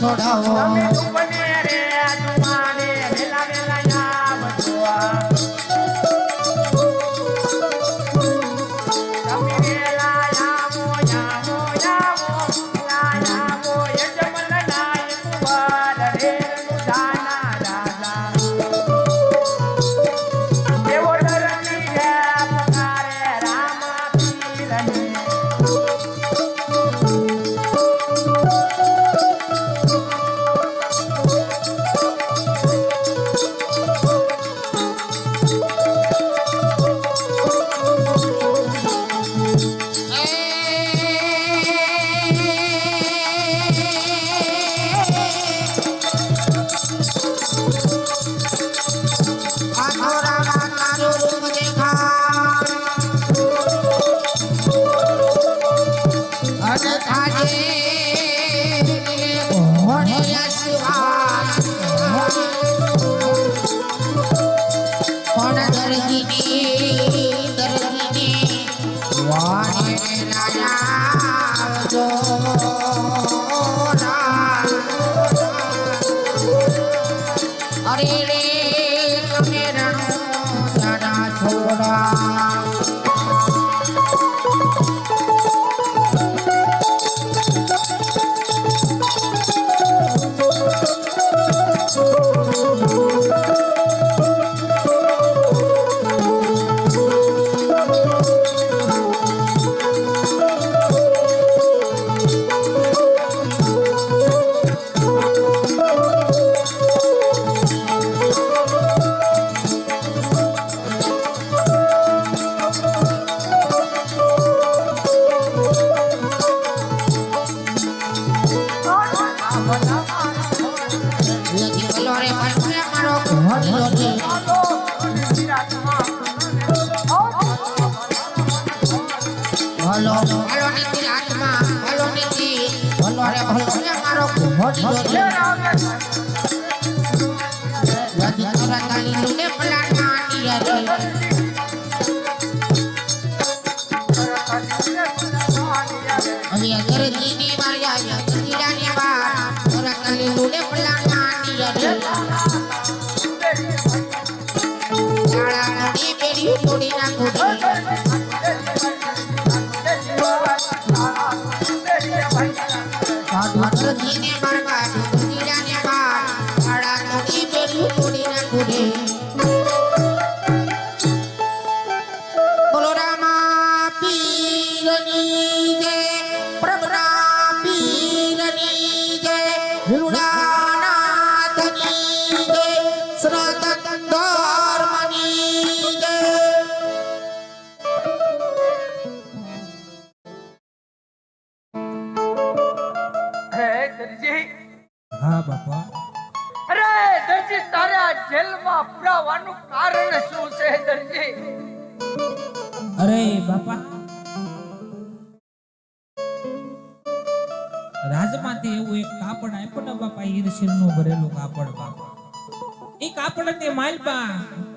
说大话。ભલો ભલો નીતિ આત્મા ભલો નીતિ ભલો રે ભલો રે મારો મોટી Thank you. બાપા. રાજમાંથી એવું એક કાપડ આપ્યું ને બાપા ઈરશીલનું ભરેલું કાપડ બાપા. એ કાપડની માલપા,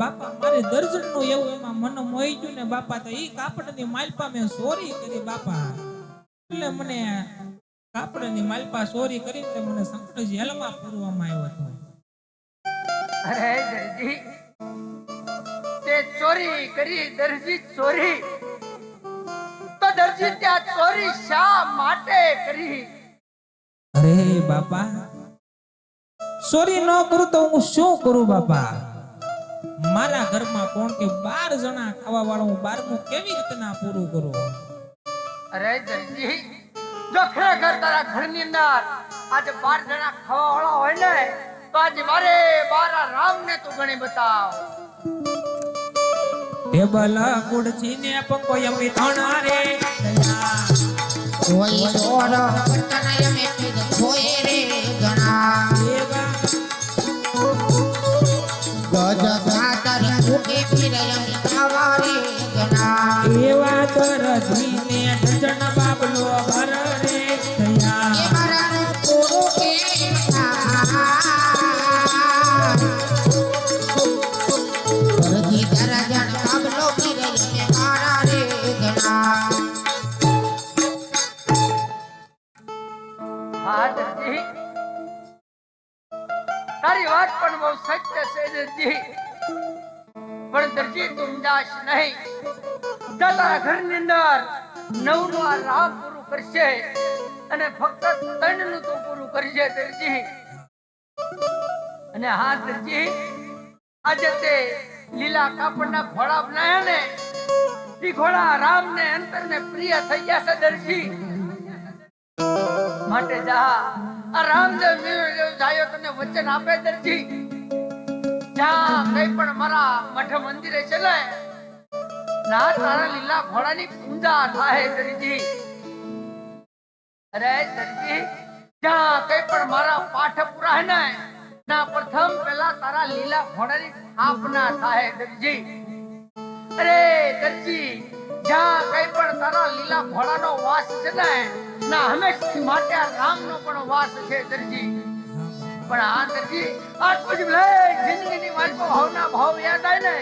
બાપા, મારે દર્જનનું એવું એમાં મને મોહી ગયું ને બાપા, તો એ કાપડની માલપા મેં સોરી કરી બાપા. એટલે મને કાપડની માલપા સોરી કરીને તે મને સંકટ જેલમાં પૂરવામાં આવ્યો હતો. અરે દરજી, તે ચોરી કરી, દરજી ચોરી. તો દરજી ત્યાં ચોરી શા માટે કરી? અરે બાપા ચોરી ન કરું તો હું શું કરું બાપા? મારા ઘરમાં કોણ કે બાર જણા ખાવા વાળા હું બારમું કેવી રીતના પૂરું કરું? અરે દરજી જો ખરેખર તારા ઘરની અંદર આજે બાર જણા ખાવા વાળા હોય ને તો આજે મારે બારા રામ ને તું ગણી બતાવ. ટેબલ ખુરશી ને પંકો યમી થણા રે. કોઈ દોડ પટન પીધ જોએ રે ગણા ગજ ખાતર ઉકે ફિરે એમ ખાવા ગણા એવા દરજી નિરાશ નહીં. જો તારા ઘરની અંદર નવનું આ રામ પૂરું કરશે અને ફક્ત ત્રણનું તું પૂરું કરશે દરજી. અને હા દરજી, આજે તે લીલા કાપડના ઘોડા બનાવ્યા ને એ ઘોડા રામ ને અંતર ને પ્રિય થઈ ગયા છે દરજી. માટે જા, આ રામદેવ મેળવ્યો જાયો, તને વચન આપે દરજી. જ્યાં કઈ પણ મારા મઠ મંદિરે ચલે, ના તારા લીલા ઘોડાની પૂજા થાય દરજી. અરે દરજી, જ્યાં કઈ પણ મારા પાઠ પૂરા હે ને, ના પ્રથમ પેલા તારા લીલા ઘોડાની સ્થાપના થાય દરજી. અરે દરજી, જ્યાં કઈ પણ તારા લીલા ઘોડાનો વાસ છે ને, ના હંમેશા માટે રામનો પણ વાસ છે દરજી. પણ આ નથી. આટલું જ ભલે જિંદગીની વાતમાં ભાવના ભાવ યાદ આવે ને.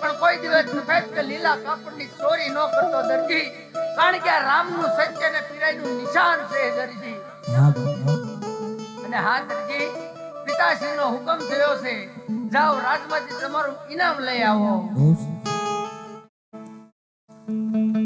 પણ કોઈ દિવસ સફેદ કે લીલા કાપડની ચોરી ન કરતો દરજી કારણ કે આ રામનું સત્ય ને પીરાઈનું નિશાન છે દરજી અને હા દરજી પિતાશ્રીનો હુકમ થયો છે. જાઓ રાજમાંથી તમારું ઇનામ લઈ આવો.